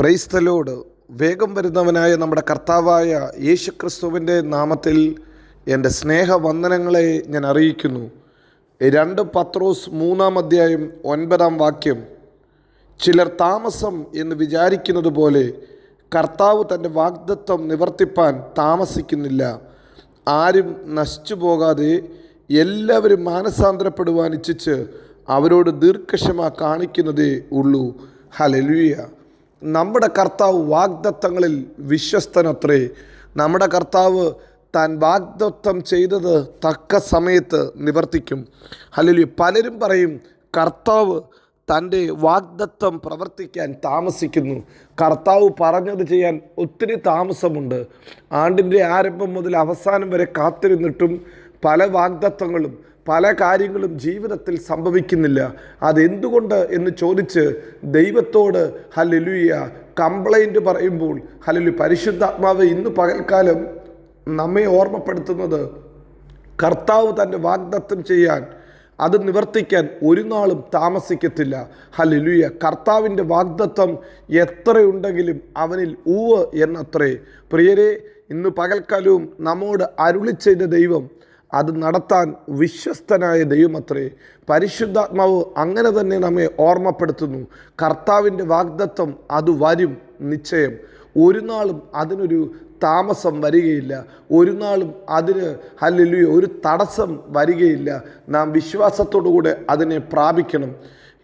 Praise the Lord വേഗം വരുന്നവനായ നമ്മുടെ കർത്താവായ യേശുക്രിസ്തുവിന്റെ നാമത്തിൽ എന്റെ സ്നേഹവന്ദനങ്ങളെ ഞാൻ അറിയിക്കുന്നു. രണ്ട് പത്രോസ് മൂന്നാം അധ്യായം ഒൻപതാം വാക്യം. ചിലർ താമസം എന്ന് വിചാരിക്കുന്നത് പോലെ കർത്താവ് തന്റെ വാഗ്ദത്വം നിവർത്തിപ്പാൻ താമസിക്കുന്നില്ല. ആരും നശിച്ചു പോകാതെ എല്ലാവരും മാനസാന്തരപ്പെടുവാൻ ഇച്ഛിച്ച് അവരോട് ദീർഘക്ഷമ കാണിക്കുന്നതേ ഉള്ളൂ. ഹലലുയ നമ്മുടെ കർത്താവ് വാഗ്ദത്തങ്ങളിൽ വിശ്വസ്തനത്രേ. നമ്മുടെ കർത്താവ് താൻ വാഗ്ദത്വം ചെയ്തത് തക്ക സമയത്ത് നിവർത്തിക്കും. അല്ലെങ്കിൽ പലരും പറയും കർത്താവ് തന്റെ വാഗ്ദത്തം പ്രവർത്തിക്കാൻ താമസിക്കുന്നു. കർത്താവ് പറഞ്ഞത് ചെയ്യാൻ ഒത്തിരി താമസമുണ്ട്. ആണ്ടിന്റെ ആരംഭം മുതൽ അവസാനം വരെ കാത്തിരുന്നിട്ടും പല വാഗ്ദത്വങ്ങളും പല കാര്യങ്ങളും ജീവിതത്തിൽ സംഭവിക്കുന്നില്ല. അതെന്തുകൊണ്ട് എന്ന് ചോദിച്ച് ദൈവത്തോട് ഹലലുയ കംപ്ലൈന്റ് പറയുമ്പോൾ ഹലലു പരിശുദ്ധാത്മാവ് ഇന്ന് പകൽക്കാലം നമ്മെ ഓർമ്മപ്പെടുത്തുന്നത് കർത്താവ് തന്റെ വാഗ്ദത്തം ചെയ്യാൻ അത് നിവർത്തിക്കാൻ ഒരു നാളും താമസിക്കത്തില്ല. ഹലലുയ കർത്താവിന്റെ വാഗ്ദത്വം എത്രയുണ്ടെങ്കിലും അവനിൽ ഊവ് എന്നത്രേ. പ്രിയരെ ഇന്ന് പകൽക്കാലവും നമ്മോട് അരുളി ചെയ്ത ദൈവം അത് നടത്താൻ വിശ്വസ്തനായ ദൈവമത്രേ പരിശുദ്ധാത്മാവ് അങ്ങനെ തന്നെ നമ്മെ ഓർമ്മപ്പെടുത്തുന്നു. കർത്താവിന്റെ വാഗ്ദത്വം അത് വരും നിശ്ചയം. ഒരു നാളും അതിനൊരു താമസം വരികയില്ല. ഒരു നാളും അതിന് അല്ലെങ്കിൽ ഒരു തടസ്സം വരികയില്ല. നാം വിശ്വാസത്തോടു കൂടെ അതിനെ പ്രാപിക്കണം.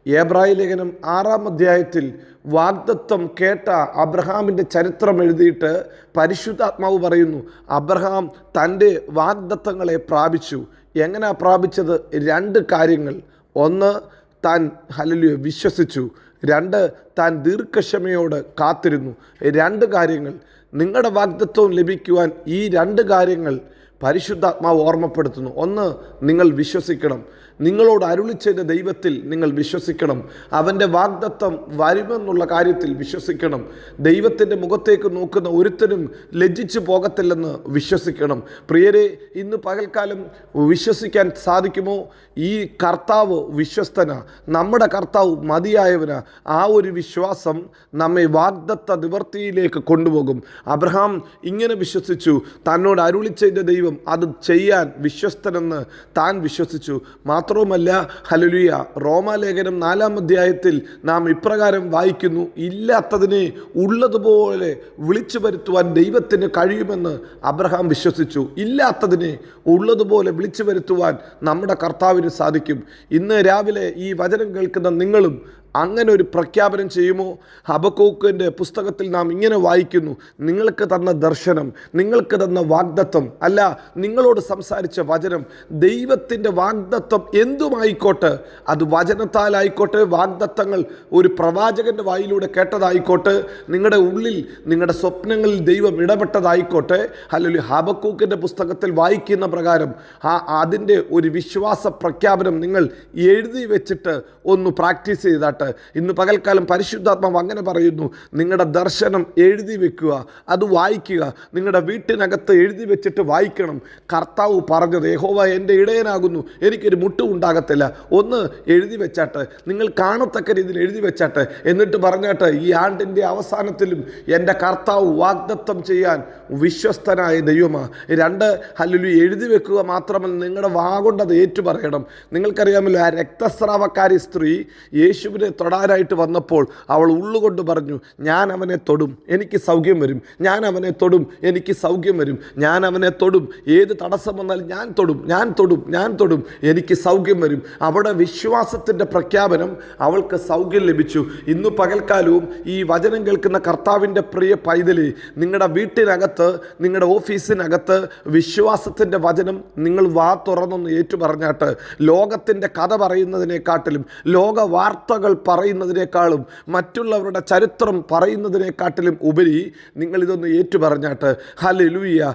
ഏബ്രായ ലേഖനം ആറാം അധ്യായത്തിൽ വാഗ്ദത്വം കേട്ട അബ്രഹാമിന്റെ ചരിത്രം എഴുതിയിട്ട് പരിശുദ്ധാത്മാവ് പറയുന്നു അബ്രഹാം തന്റെ വാഗ്ദത്തങ്ങളെ പ്രാപിച്ചു. എങ്ങനെ പ്രാപിച്ചത്? രണ്ട് കാര്യങ്ങൾ. ഒന്ന് താൻ ഹലലിയെ വിശ്വസിച്ചു. രണ്ട് താൻ ദീർഘക്ഷമയോട് കാത്തിരുന്നു. രണ്ട് കാര്യങ്ങൾ. നിങ്ങളുടെ വാഗ്ദത്വം ലഭിക്കുവാൻ ഈ രണ്ട് കാര്യങ്ങൾ പരിശുദ്ധാത്മാവ് ഓർമ്മപ്പെടുത്തുന്നു. ഒന്ന് നിങ്ങൾ വിശ്വസിക്കണം. നിങ്ങളോട് അരുളി ദൈവത്തിൽ നിങ്ങൾ വിശ്വസിക്കണം. അവന്റെ വാഗ്ദത്വം വരുമെന്നുള്ള കാര്യത്തിൽ വിശ്വസിക്കണം. ദൈവത്തിന്റെ മുഖത്തേക്ക് നോക്കുന്ന ഒരുത്തനും ലജ്ജിച്ചു പോകത്തില്ലെന്ന് വിശ്വസിക്കണം. പ്രിയരെ ഇന്ന് പകൽക്കാലം വിശ്വസിക്കാൻ സാധിക്കുമോ? ഈ കർത്താവ് വിശ്വസ്തന. നമ്മുടെ കർത്താവ് മതിയായവന. ആ ഒരു വിശ്വാസം നമ്മെ വാഗ്ദത്ത നിവർത്തിയിലേക്ക് കൊണ്ടുപോകും. അബ്രഹാം ഇങ്ങനെ വിശ്വസിച്ചു. തന്നോട് അരുളി ദൈവം അത് ചെയ്യാൻ വിശ്വസ്തനെന്ന് താൻ വിശ്വസിച്ചു. മാത്രവുമല്ല ഹലലുയ റോമാലേഖനം നാലാം അധ്യായത്തിൽ നാം ഇപ്രകാരം വായിക്കുന്നു ഇല്ലാത്തതിനെ ഉള്ളതുപോലെ വിളിച്ചു വരുത്തുവാൻ ദൈവത്തിന് കഴിയുമെന്ന് അബ്രഹാം വിശ്വസിച്ചു. ഇല്ലാത്തതിനെ ഉള്ളതുപോലെ വിളിച്ചു വരുത്തുവാൻ നമ്മുടെ കർത്താവിന് സാധിക്കും. ഇന്ന് രാവിലെ ഈ വചനം കേൾക്കുന്ന നിങ്ങളും അങ്ങനെ ഒരു പ്രഖ്യാപനം ചെയ്യുമോ? ഹബക്കൂക്കിന്റെ പുസ്തകത്തിൽ നാം ഇങ്ങനെ വായിക്കുന്നു നിങ്ങൾക്ക് തന്ന ദർശനം നിങ്ങൾക്ക് തന്ന വാഗ്ദത്വം അല്ല നിങ്ങളോട് സംസാരിച്ച വചനം ദൈവത്തിന്റെ വാഗ്ദത്വം എന്തുമായിക്കോട്ടെ? അത് വചനത്താലായിക്കോട്ടെ വാഗ്ദത്തങ്ങൾ ഒരു പ്രവാചകന്റെ വായിലൂടെ കേട്ടതായിക്കോട്ടെ നിങ്ങളുടെ ഉള്ളിൽ നിങ്ങളുടെ സ്വപ്നങ്ങളിൽ ദൈവം ഇടപെട്ടതായിക്കോട്ടെ. അല്ലെങ്കിൽ ഹബക്കൂക്കിന്റെ പുസ്തകത്തിൽ വായിക്കുന്ന പ്രകാരം ആ അതിന്റെ ഒരു വിശ്വാസ പ്രഖ്യാപനം നിങ്ങൾ എഴുതി വെച്ചിട്ട് ഒന്ന് പ്രാക്ടീസ് ചെയ്താട്ട്. ഇന്ന് പകൽക്കാലം പരിശുദ്ധാത്മാവ് അങ്ങനെ പറയുന്നു നിങ്ങളുടെ ദർശനം എഴുതി വെക്കുക അത് വായിക്കുക നിങ്ങളുടെ വീട്ടിനകത്ത് എഴുതി വെച്ചിട്ട് വായിക്കണം. കർത്താവ് പറഞ്ഞത് യഹോവ എന്റെ ഇടയനാകുന്നു എനിക്കൊരു മുട്ടും ഉണ്ടാകത്തില്ല. ഒന്ന് എഴുതി വെച്ചാട്ട് നിങ്ങൾ കാണത്തക്ക രീതിയിൽ എഴുതി വെച്ചാട്ട്. എന്നിട്ട് പറഞ്ഞാട്ട് ഈ ആണ്ടിന്റെ അവസാനത്തിലും എന്റെ കർത്താവ് വാഗ്ദത്തം ചെയ്യാൻ വിശ്വസ്തനായ ദൈവമാ. രണ്ട് ഹല്ലുലു എഴുതി വെക്കുക മാത്രമല്ല നിങ്ങളുടെ വാഗുണ്ടത് ഏറ്റു പറയണം നിങ്ങൾക്കറിയാമല്ലോ ആ രക്തസ്രാവക്കാരി സ്ത്രീ യേശുവിനെ തൊടാനായിട്ട് വന്നപ്പോൾ അവൾ ഉള്ളുകൊണ്ട് പറഞ്ഞു ഞാൻ അവനെ തൊടും എനിക്ക് സൗഖ്യം വരും ഞാൻ അവനെ തൊടും എനിക്ക് സൗഖ്യം വരും ഞാൻ അവനെ തൊടും ഏത് തടസ്സം വന്നാൽ ഞാൻ തൊടും ഞാൻ തൊടും ഞാൻ തൊടും എനിക്ക് സൗഖ്യം വരും. അവിടെ വിശ്വാസത്തിന്റെ പ്രഖ്യാപനം അവൾക്ക് സൗഖ്യം ലഭിച്ചു. ഇന്ന് പകൽക്കാലവും ഈ വചനം കേൾക്കുന്ന കർത്താവിന്റെ പ്രിയ പൈതലി നിങ്ങളുടെ വീട്ടിനകത്ത് നിങ്ങളുടെ ഓഫീസിനകത്ത് വിശ്വാസത്തിന്റെ വചനം നിങ്ങൾ വാ തുറന്നൊന്ന് ഏറ്റുപറഞ്ഞാട്ട് ലോകത്തിന്റെ കഥ പറയുന്നതിനെക്കാട്ടിലും ലോക വാർത്തകൾ പറയുന്നതിനേക്കാളും മറ്റുള്ളവരുടെ ചരിത്രം പറയുന്നതിനെക്കാട്ടിലും ഉപരി നിങ്ങളിതൊന്ന് ഏറ്റു പറഞ്ഞാട്ട് ഹലലുയ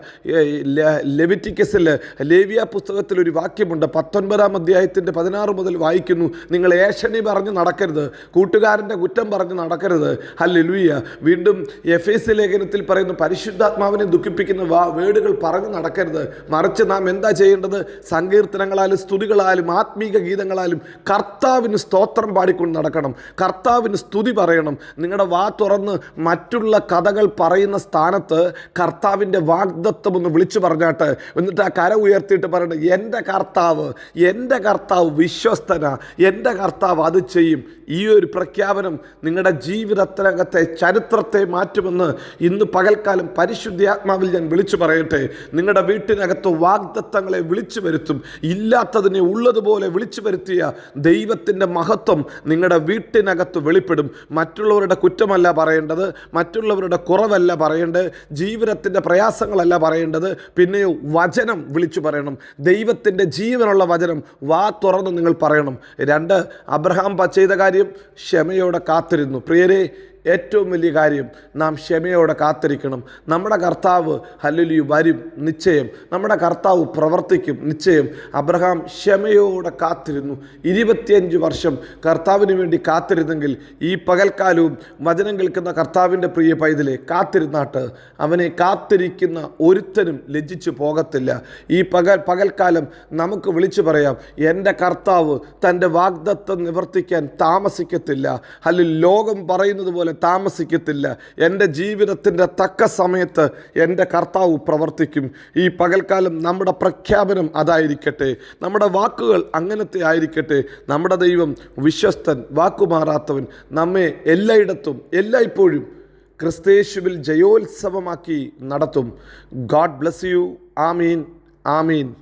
ലെവിറ്റിക്കസിൽ ലേവിയ പുസ്തകത്തിൽ ഒരു വാക്യമുണ്ട്. പത്തൊൻപതാം അധ്യായത്തിന്റെ പതിനാറ് മുതൽ വായിക്കുന്നു. നിങ്ങൾ ഏഷണി പറഞ്ഞ് നടക്കരുത്. കൂട്ടുകാരന്റെ കുറ്റം പറഞ്ഞ് നടക്കരുത്. ഹല്ലുയ വീണ്ടും എഫ് എസ് ലേഖനത്തിൽ പറയുന്നു പരിശുദ്ധാത്മാവിനെ ദുഃഖിപ്പിക്കുന്ന വാ വേടുകൾ പറഞ്ഞ് നടക്കരുത്. മറിച്ച് നാം എന്താ ചെയ്യേണ്ടത്? സങ്കീർത്തനങ്ങളാലും സ്തുതികളാലും ആത്മീക ഗീതങ്ങളാലും കർത്താവിന് സ്തോത്രം പാടിക്കൊണ്ട് നടക്കണം. കർത്താവിന് സ്തുതി പറയണം. നിങ്ങളുടെ വാ തുറന്ന് മറ്റുള്ള കഥകൾ പറയുന്ന സ്ഥാനത്ത് കർത്താവിന്റെ വാഗ്ദത്വം ഒന്ന് വിളിച്ചു പറഞ്ഞാട്ട് എന്നിട്ട് ആ കര ഉയർത്തിയിട്ട് പറയണം എന്റെ കർത്താവ് എന്റെ കർത്താവ് വിശ്വസ്തന. എന്റെ കർത്താവ് അത് ചെയ്യും. ഈ ഒരു പ്രഖ്യാപനം നിങ്ങളുടെ ജീവിതത്തിനകത്തെ ചരിത്രത്തെ മാറ്റുമെന്ന് ഇന്ന് പകൽക്കാലം പരിശുദ്ധാത്മാവിൽ ഞാൻ വിളിച്ചു പറയട്ടെ. നിങ്ങളുടെ വീട്ടിനകത്ത് വാഗ്ദത്തങ്ങളെ വിളിച്ചു വരുത്തും. ഇല്ലാത്തതിനെ ഉള്ളതുപോലെ വിളിച്ചു വരുത്തിയ ദൈവത്തിന്റെ മഹത്വം നിങ്ങളുടെ വീട്ടിനകത്ത് വെളിപ്പെടും. മറ്റുള്ളവരുടെ കുറ്റമല്ല പറയേണ്ടത് മറ്റുള്ളവരുടെ കുറവല്ല പറയേണ്ടത് ജീവിതത്തിന്റെ പ്രയാസങ്ങളല്ല പറയേണ്ടത്. പിന്നെയോ വചനം വിളിച്ചു പറയണം. ദൈവത്തിന്റെ ജീവനുള്ള വചനം വാ തുറന്ന് നിങ്ങൾ പറയണം. രണ്ട് അബ്രഹാം ചെയ്ത കാര്യം ക്ഷമയോടെ കാത്തിരുന്നു. പ്രിയരെ ഏറ്റവും വലിയ കാര്യം നാം ക്ഷമയോടെ കാത്തിരിക്കണം. നമ്മുടെ കർത്താവ് ഹല്ലുലി വരും നിശ്ചയം. നമ്മുടെ കർത്താവ് പ്രവർത്തിക്കും നിശ്ചയം. അബ്രഹാം ക്ഷമയോടെ കാത്തിരുന്നു. ഇരുപത്തിയഞ്ച് വർഷം കർത്താവിന് വേണ്ടി കാത്തിരുന്നെങ്കിൽ ഈ പകൽക്കാലവും വചനം കേൾക്കുന്ന കർത്താവിന്റെ പ്രിയ പൈതലെ കാത്തിരുന്നാട്ട് അവനെ കാത്തിരിക്കുന്ന ഒരുത്തനും ലജ്ജിച്ചു പോകത്തില്ല. ഈ പകൽ പകൽക്കാലം നമുക്ക് വിളിച്ചു പറയാം എന്റെ കർത്താവ് തന്റെ വാഗ്ദത്തം നിവർത്തിക്കാൻ താമസിക്കത്തില്ല. അല്ലെങ്കിൽ ലോകം പറയുന്നത് പോലെ താമസിക്കത്തില്ല. എന്റെ ജീവിതത്തിന്റെ തക്ക സമയത്ത് എന്റെ കർത്താവ് പ്രവർത്തിക്കും. ഈ പകൽക്കാലം നമ്മുടെ പ്രഖ്യാപനം അതായിരിക്കട്ടെ. നമ്മുടെ വാക്കുകൾ അങ്ങനത്തെ ആയിരിക്കട്ടെ. നമ്മുടെ ദൈവം വിശ്വസ്തൻ വാക്കുമാറാത്തവൻ നമ്മെ എല്ലായിടത്തും എല്ലായ്പ്പോഴും ക്രിസ്തേശുവിൽ ജയോത്സവമാക്കി നടത്തും. God bless you. Amin. Amin.